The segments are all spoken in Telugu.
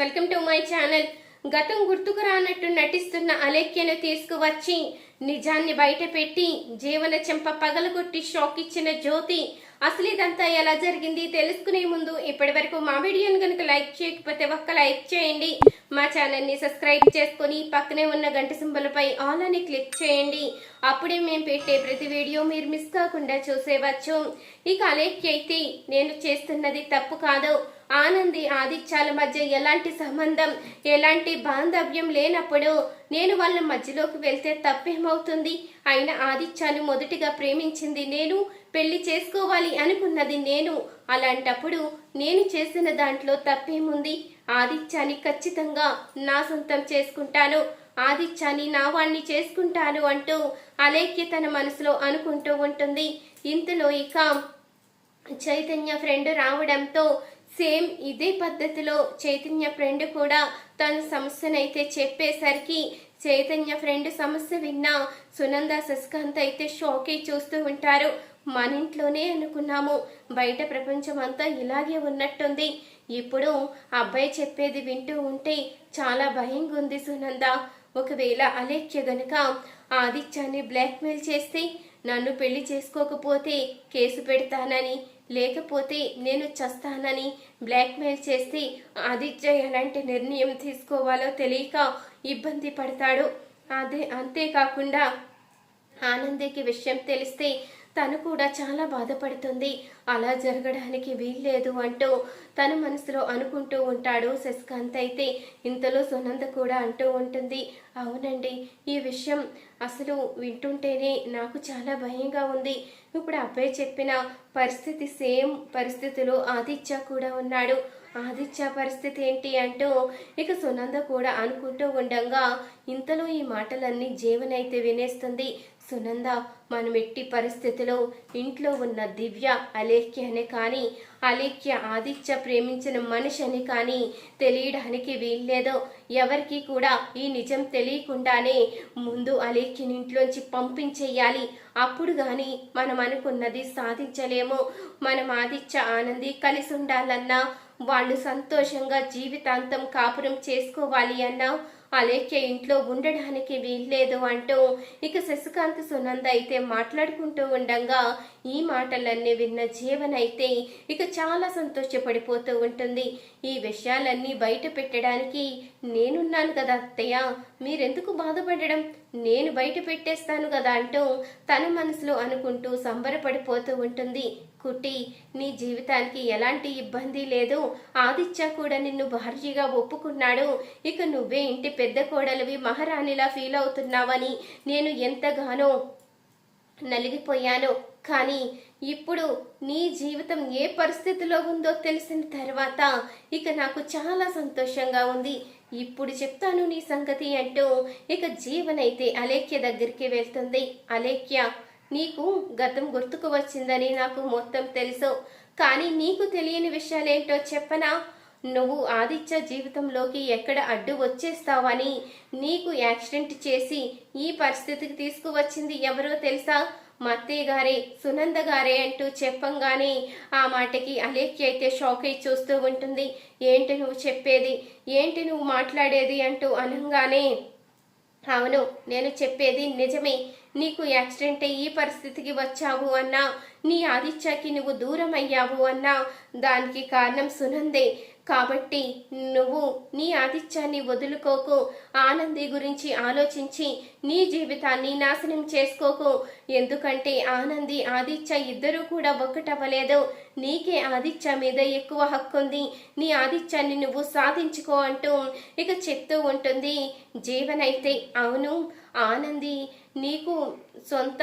Welcome to my channel. గతం గుర్తుకు రానట్టు నటిస్తున్న అలేఖ్యను తీసుకువచ్చి నిజాన్ని బయట పెట్టి జీవన చెంప పగలగొట్టి షాక్ ఇచ్చిన జ్యోతి. అసలు ఇదంతా ఎలా జరిగింది తెలుసుకునే ముందు ఇప్పటి వరకు మా వీడియోని కనుక లైక్ చేయకపోతే ఒక్క లైక్ చేయండి. మా ఛానల్ని సబ్స్క్రైబ్ చేసుకొని పక్కనే ఉన్న గంట సింబలపై ఆల్ అని క్లిక్ చేయండి. అప్పుడే మేము పెట్టే ప్రతి వీడియో మీరు మిస్ కాకుండా చూసేవచ్చు. ఇక అలేఖ్య అయితే నేను చేస్తున్నది తప్పు కాదు. ఆనంది ఆదిత్యాల మధ్య ఎలాంటి సంబంధం ఎలాంటి బాంధవ్యం లేనప్పుడు నేను వాళ్ళ మధ్యలోకి వెళ్తే తప్పేమవుతుంది? అయినా ఆదిత్యాన్ని మొదటిగా ప్రేమించింది నేను పెళ్ళి చేసుకోవాలి అనుకున్నది నేను. అలాంటప్పుడు నేను చేసిన దాంట్లో తప్పేముంది? ఆదిత్యాన్ని ఖచ్చితంగా నా సొంతం చేసుకుంటాను. ఆదిత్యాన్ని నా వాణ్ణి చేసుకుంటాను అంటూ అలేఖ్య తన మనసులో అనుకుంటూ ఉంటుంది. ఇంతలో ఇక చైతన్య ఫ్రెండ్ రావడంతో సేమ్ ఇదే పద్ధతిలో చైతన్య ఫ్రెండ్ కూడా తన సమస్యనైతే చెప్పేసరికి చైతన్య ఫ్రెండ్ సమస్య విన్నా సునంద శశికాంత్ అయితే షాక్ అయి చూస్తూ ఉంటారు. మన ఇంట్లోనే అనుకున్నాము. బయట ప్రపంచం అంతా ఇలాగే ఉన్నట్టుంది. ఇప్పుడు అబ్బాయి చెప్పేది వింటూ ఉంటే చాలా భయంగా ఉంది సునంద. ఒకవేళ అలేఖ్య గనుక ఆదిత్యాన్ని బ్లాక్మెయిల్ చేస్తే నన్ను పెళ్ళి చేసుకోకపోతే కేసు పెడతానని లేకపోతే నేను చస్తానని బ్లాక్మెయిల్ చేసి ఆదిత్య ఎలాంటి నిర్ణయం తీసుకోవాలో తెలియక ఇబ్బంది పడతాడు. అదే అంతేకాకుండా ఆనందికి విషయం తెలిస్తే తను కూడా చాలా బాధపడుతుంది. అలా జరగడానికి వీల్లేదు అంటూ తన మనసులో అనుకుంటూ ఉంటాడు శశికాంత్ అయితే. ఇంతలో సునంద కూడా అంటూ ఉంటుంది అవునండి ఈ విషయం అసలు వింటుంటేనే నాకు చాలా భయంగా ఉంది. ఇప్పుడు అబ్బాయి చెప్పిన పరిస్థితి సేమ్ పరిస్థితిలో ఆదిత్య కూడా ఉన్నాడు. ఆదిత్య పరిస్థితి ఏంటి అంటూ ఇక సునంద కూడా అనుకుంటూ ఉండగా ఇంతలో ఈ మాటలన్నీ జీవనైతే వినేస్తుంది. సునంద మనం ఎట్టి పరిస్థితిలో ఇంట్లో ఉన్న దివ్య అలేఖ్య అని కానీ అలేఖ్య ఆదిత్య ప్రేమించిన మనిషి అని కానీ తెలియడానికి వీల్లేదో. ఎవరికి కూడా ఈ నిజం తెలియకుండానే ముందు అలేఖ్యని ఇంట్లోంచి పంపించేయాలి. అప్పుడు కానీ మనం అనుకున్నది సాధించలేము. మనం ఆదిత్య ఆనంది కలిసి ఉండాలన్నా వాళ్ళు సంతోషంగా జీవితాంతం కాపురం చేసుకోవాలి అన్నా అలేఖ్య ఇంట్లో ఉండడానికి వీల్లేదు అంటూ ఇక శశికాంత్ సునంద అయితే మాట్లాడుకుంటూ ఉండగా ఈ మాటలన్నీ విన్న జీవన్ అయితే ఇక చాలా సంతోషపడిపోతూ ఉంటుంది. ఈ విషయాలన్నీ బయట పెట్టడానికి నేనున్నాను కదా అత్తయ్య. మీరెందుకు బాధపడడం? నేను బయట పెట్టేస్తాను కదా అంటూ తన మనసులో అనుకుంటూ సంబరపడిపోతూ ఉంటుంది. కుట్టి నీ జీవితానికి ఎలాంటి ఇబ్బంది లేదు. ఆదిత్య కూడా నిన్ను భార్యగా ఒప్పుకున్నాడు. ఇక నువ్వే ఇంటి పెద్ద కోడలివి మహారాణిలా ఫీల్ అవుతున్నావని నేను ఎంతగానో నలిగిపోయాను. కానీ ఇప్పుడు నీ జీవితం ఏ పరిస్థితిలో ఉందో తెలిసిన తర్వాత ఇక నాకు చాలా సంతోషంగా ఉంది. ఇప్పుడు చెప్తాను నీ సంగతి అంటూ ఇక జీవనైతే అలేఖ్య దగ్గరికి వెళ్తుంది. అలేఖ్య నీకు గతం గుర్తుకు వచ్చిందని నాకు మొత్తం తెలుసు. కానీ నీకు తెలియని విషయాలేంటో చెప్పనా? నువ్వు ఆదిత్య జీవితంలోకి ఎక్కడ అడ్డు వచ్చేస్తావని నీకు యాక్సిడెంట్ చేసి ఈ పరిస్థితికి తీసుకువచ్చింది ఎవరో తెలుసా? మత్తయ్య గారే సునంద గారే అంటూ చెప్పంగానే ఆ మాటకి అలేఖ్య అయితే షాక్ అయి చూస్తూ ఉంటుంది. ఏంటి నువ్వు చెప్పేది? ఏంటి నువ్వు మాట్లాడేది అంటూ అనగానే అవును నేను చెప్పేది నిజమే. నీకు యాక్సిడెంట్ అయ్యి ఈ పరిస్థితికి వచ్చావు అన్నా నీ ఆదిత్యకి నువ్వు దూరం అయ్యావు అన్నా దానికి కారణం సునందే. కాబట్టి నువ్వు నీ ఆదిత్యాన్ని వదులుకోకు. ఆనంది గురించి ఆలోచించి నీ జీవితాన్ని నాశనం చేసుకోకు. ఎందుకంటే ఆనంది ఆదిత్య ఇద్దరూ కూడా ఒక్కటవ్వలేదు. నీకే ఆదిత్య మీద ఎక్కువ హక్కు ఉంది నీ ఆదిత్యాన్ని నువ్వు సాధించుకో అంటూ ఇక చెప్తూ ఉంటుంది. జీవనైతే అవును. ఆనంది నీకు సొంత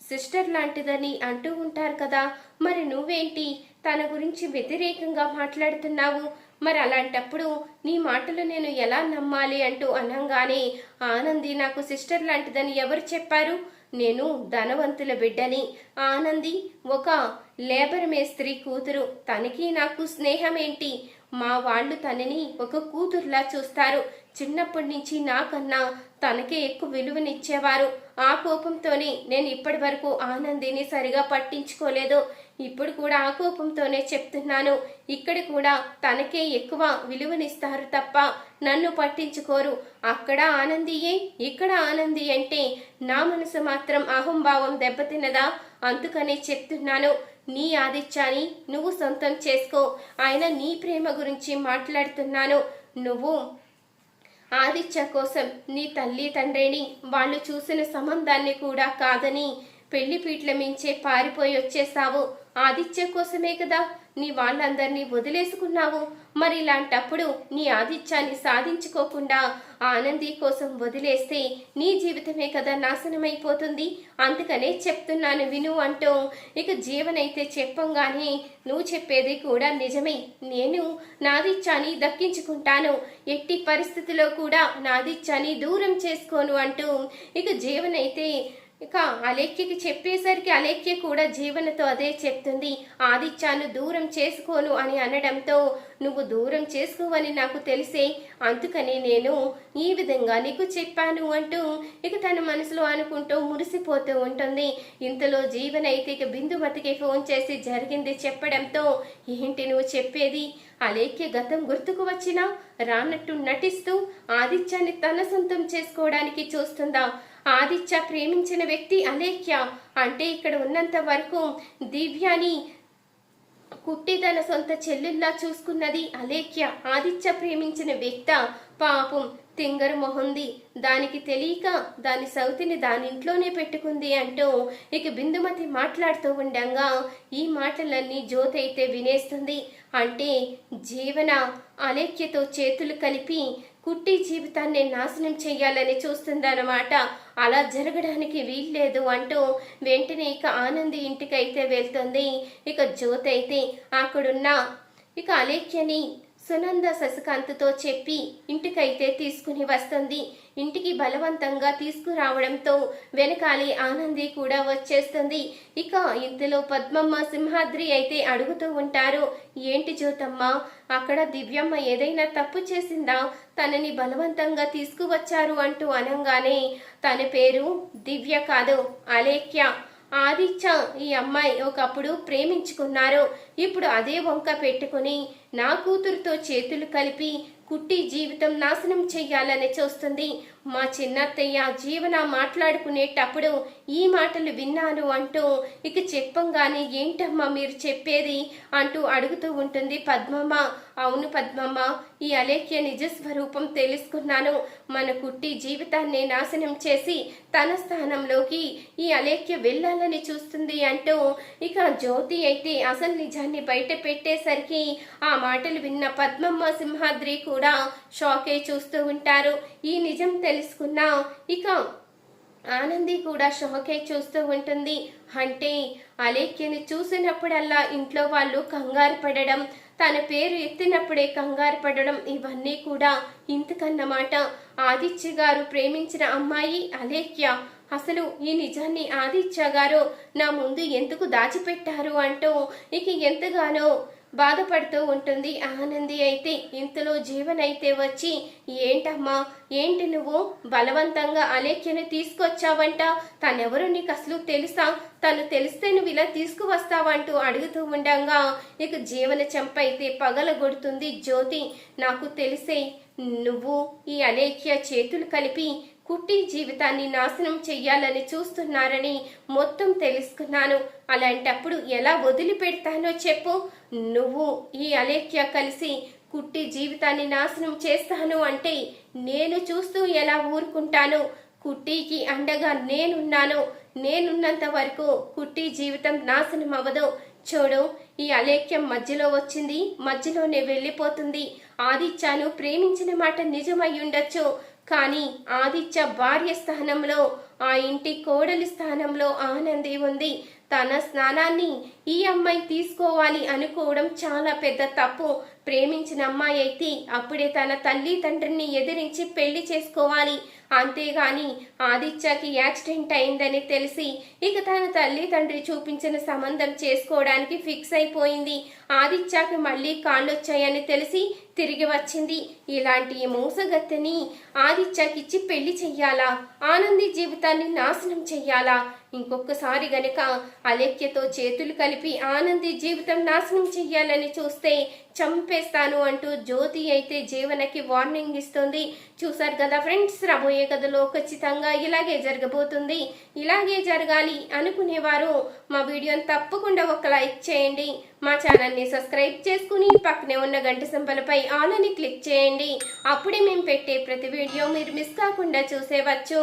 సిస్టర్ లాంటిదని అంటూ ఉంటారు కదా. మరి నువ్వేంటి? తన గురించి వ్యతిరేకంగా మాట్లాడుతున్నావు. మరి అలాంటప్పుడు నీ మాటలు నేను ఎలా నమ్మాలి అంటూ అనంగానే ఆనంది నాకు సిస్టర్ లాంటిదని ఎవరు చెప్పారు? నేను ధనవంతుల బిడ్డని. ఆనంది ఒక లేబర్ మేస్త్రి కూతురు. తనకి నాకు స్నేహం ఏంటి మా వాళ్ళు తనని ఒక కూతురులా చూస్తారు. చిన్నప్పటి నుంచి నాకన్నా తనకే ఎక్కువ విలువనిచ్చేవారు. ఆ కోపంతోనే నేను ఇప్పటి వరకు ఆనందిని సరిగా పట్టించుకోలేదు. ఇప్పుడు కూడా ఆ కోపంతోనే చెప్తున్నాను. ఇక్కడ కూడా తనకే ఎక్కువ విలువనిస్తారు తప్ప నన్ను పట్టించుకోరు. అక్కడ ఆనందియే ఇక్కడ ఆనంది అంటే నా మనసు మాత్రం అహంభావం దెబ్బతిన్నదా? అందుకనే చెప్తున్నాను. నీ ఆదిత్యాన్ని నువ్వు సొంతం చేసుకో. ఆయన నీ ప్రేమ గురించి మాట్లాడుతున్నాను. నువ్వు ఆదిత్య కోసం నీ తల్లి తండ్రిని వాళ్ళు చూసిన సంబంధాన్ని కూడా కాదని పెళ్ళి పీట్ల మించే పారిపోయి వచ్చేసావు. ఆదిత్య కోసమే కదా నీ వాళ్ళందరినీ వదిలేసుకున్నావు. మరి ఇలాంటప్పుడు నీ ఆదిత్యాన్ని సాధించుకోకుండా ఆనంది కోసం వదిలేస్తే నీ జీవితమే కదా నాశనమైపోతుంది. అందుకనే చెప్తున్నాను విను అంటూ ఇక జీవనైతే చెప్పంగానే నువ్వు చెప్పేది కూడా నిజమే. నేను నాదిత్యాన్ని దక్కించుకుంటాను. ఎట్టి పరిస్థితిలో కూడా నాదిత్యాన్ని దూరం చేసుకోను అంటూ ఇక జీవనైతే ఇక అలేఖ్యకి చెప్పేసరికి అలేఖ్య కూడా జీవనతో అదే చెప్తుంది. ఆదిత్యాను దూరం చేసుకోను అని అనడంతో నువ్వు దూరం చేసుకోవని నాకు తెలిసే అందుకని నేను ఈ విధంగా నీకు చెప్పాను అంటూ ఇక తన మనసులో అనుకుంటూ మురిసిపోతూ ఉంటుంది. ఇంతలో జీవన అయితే ఇక బిందుమతికి ఫోన్ చేసి జరిగింది చెప్పడంతో ఏంటి నువ్వు చెప్పేది? అలేఖ్య గతం గుర్తుకు వచ్చినా రానట్టు నటిస్తూ ఆదిత్యాన్ని తన సొంతం చేసుకోవడానికి చూస్తుందా? ఆదిత్య ప్రేమించిన వ్యక్తి అలేఖ్య. అంటే ఇక్కడ ఉన్నంత వరకు దివ్యాని కుట్టి తన సొంత చెల్లెల్లా చూసుకున్నది అలేఖ్య. ఆదిత్య ప్రేమించిన వ్యక్త. పాపం తింగరు మొహంది. దానికి తెలియక దాని సౌతిని దాని ఇంట్లోనే పెట్టుకుంది అంటూ ఇక బిందుమతి మాట్లాడుతూ ఉండగా ఈ మాటలన్నీ జ్యోతి అయితే వినేస్తుంది. అంటే జీవన అలేఖ్యతో చేతులు కలిపి కుట్టి జీవితాన్ని నాశనం చెయ్యాలని చూస్తుందన్నమాట. అలా జరగడానికి వీల్లేదు అంటూ వెంటనే ఇక ఆనంది ఇంటికైతే వెళ్తుంది. ఇక జ్యోతి అయితే అక్కడున్న ఇక అలేఖ్యని సునంద శశికాంత్తో చెప్పి ఇంటికైతే తీసుకుని వస్తుంది. ఇంటికి బలవంతంగా తీసుకురావడంతో వెనకాలి ఆనంది కూడా వచ్చేస్తుంది. ఇక ఇందులో పద్మమ్మ సింహాద్రి అయితే అడుగుతూ ఉంటారు ఏంటి జ్యోతమ్మ అక్కడ దివ్యమ్మ ఏదైనా తప్పు చేసిందా? తనని బలవంతంగా తీసుకువచ్చారు అంటూ అనంగానే తన పేరు దివ్య కాదు అలేఖ్య. ఆదిత్య ఈ అమ్మాయి ఒకప్పుడు ప్రేమించుకున్నారు. ఇప్పుడు అదే వంక పెట్టుకుని నా కూతురుతో చేతులు కలిపి కుట్టి జీవితం నాశనం చెయ్యాలని చూస్తుంది. మా చిన్నత్తయ్య జీవన మాట్లాడుకునేటప్పుడు ఈ మాటలు విన్నాను అంటూ ఇక చెప్పంగానే ఏంటమ్మా మీరు చెప్పేది? అంటూ అడుగుతూ ఉంటుంది పద్మమ్మ. అవును పద్మమ్మ ఈ అలేఖ్య నిజ స్వరూపం తెలుసుకున్నాను. మన కుట్టి జీవితాన్ని నాశనం చేసి తన స్థానంలోకి ఈ అలేఖ్య వెళ్ళాలని చూస్తుంది అంటూ ఇక జ్యోతి అయితే అసలు నిజాన్ని బయట పెట్టేసరికి ఆ మాటలు విన్న పద్మమ్మ సింహాద్రి కూడా షాకే చూస్తూ ఉంటారు. ఈ నిజం తెలుసుకున్నా ఇక ఆనంది కూడా షాకే చూస్తూ ఉంటుంది. అంటే అలేఖ్యని చూసినప్పుడల్లా ఇంట్లో వాళ్ళు కంగారు పడడం తన పేరు ఎత్తినప్పుడే కంగారు పడడం ఇవన్నీ కూడా ఇంతకన్నమాట. ఆదిత్య గారు ప్రేమించిన అమ్మాయి అలేఖ్య. అసలు ఈ నిజాన్ని ఆదిత్య గారు నా ముందు ఎందుకు దాచిపెట్టారు అంటూ ఇక ఎంతగానో బాధపడుతూ ఉంటుంది. ఆనంది అయితే ఇంతలో జీవన్ అయితే వచ్చి ఏంటమ్మా ఏంటి నువ్వు? బలవంతంగా అలేఖ్యను తీసుకొచ్చావంట. తనెవరు నీకు అసలు తెలుసా? తను తెలిస్తే నువ్వు ఇలా తీసుకువస్తావంటూ అడుగుతూ ఉండగా. నీకు జీవన చెంపైతే పగలగొడుతుంది జ్యోతి. నాకు తెలిసే నువ్వు ఈ అలేఖ్య చేతులు కలిపి కుట్టి జీవితాన్ని నాశనం చెయ్యాలని చూస్తున్నారని మొత్తం తెలుసుకున్నాను. అలాంటప్పుడు ఎలా వదిలిపెడతానో చెప్పు. నువ్వు ఈ అలేఖ్య కలిసి కుట్టి జీవితాన్ని నాశనం చేస్తాను అంటే నేను చూస్తూ ఎలా ఊరుకుంటాను? కుట్టికి అండగా నేనున్నాను. నేనున్నంత వరకు కుట్టి జీవితం నాశనం అవ్వదు. చూడు ఈ అలేఖ్యం మధ్యలో వచ్చింది. మధ్యలోనే వెళ్ళిపోతుంది. ఆదిత్యను ప్రేమించిన మాట నిజమై ఉండొచ్చు. కానీ ఆదిత్య భార్య స్థానంలో ఆ ఇంటి కోడలి స్థానంలో ఆనంది ఉంది. తన స్నానాన్ని ఈ అమ్మాయి తీసుకోవాలి అనుకోవడం చాలా పెద్ద తప్పు. ప్రేమించిన అమ్మాయి అయితే అప్పుడే తన తల్లి తండ్రిని ఎదిరించి పెళ్ళి చేసుకోవాలి. అంతేగాని ఆదిత్యకి యాక్సిడెంట్ అయిందని తెలిసి ఇక తన తల్లి తండ్రి చూపించిన సంబంధం చేసుకోవడానికి ఫిక్స్ అయిపోయింది. ఆదిత్యకి మళ్ళీ కాళ్ళొచ్చాయని తెలిసి తిరిగి వచ్చింది. ఇలాంటి మోసగత్తెని ఆదిత్యకిచ్చి పెళ్ళి చెయ్యాలా? ఆనంది జీవితాన్ని నాశనం చెయ్యాలా? ఇంకొకసారి గనక అలేఖ్యతో చేతులు కలిపి ఆనంది జీవితం నాశనం చెయ్యాలని చూస్తే చంపేస్తాను అంటూ జ్యోతి అయితే జీవనకి వార్నింగ్ ఇస్తుంది. చూసారు కదా ఫ్రెండ్స్ రాబోయే కథలో ఖచ్చితంగా ఇలాగే జరగబోతుంది. ఇలాగే జరగాలి అనుకునేవారు మా వీడియోని తప్పకుండా ఒక లైక్ చేయండి. మా ఛానల్ని సబ్స్క్రైబ్ చేసుకుని పక్కనే ఉన్న గంట సింబలపై ఆల్ అని క్లిక్ చేయండి. అప్పుడే మేము పెట్టే ప్రతి వీడియో మీరు మిస్ కాకుండా చూసేవచ్చు.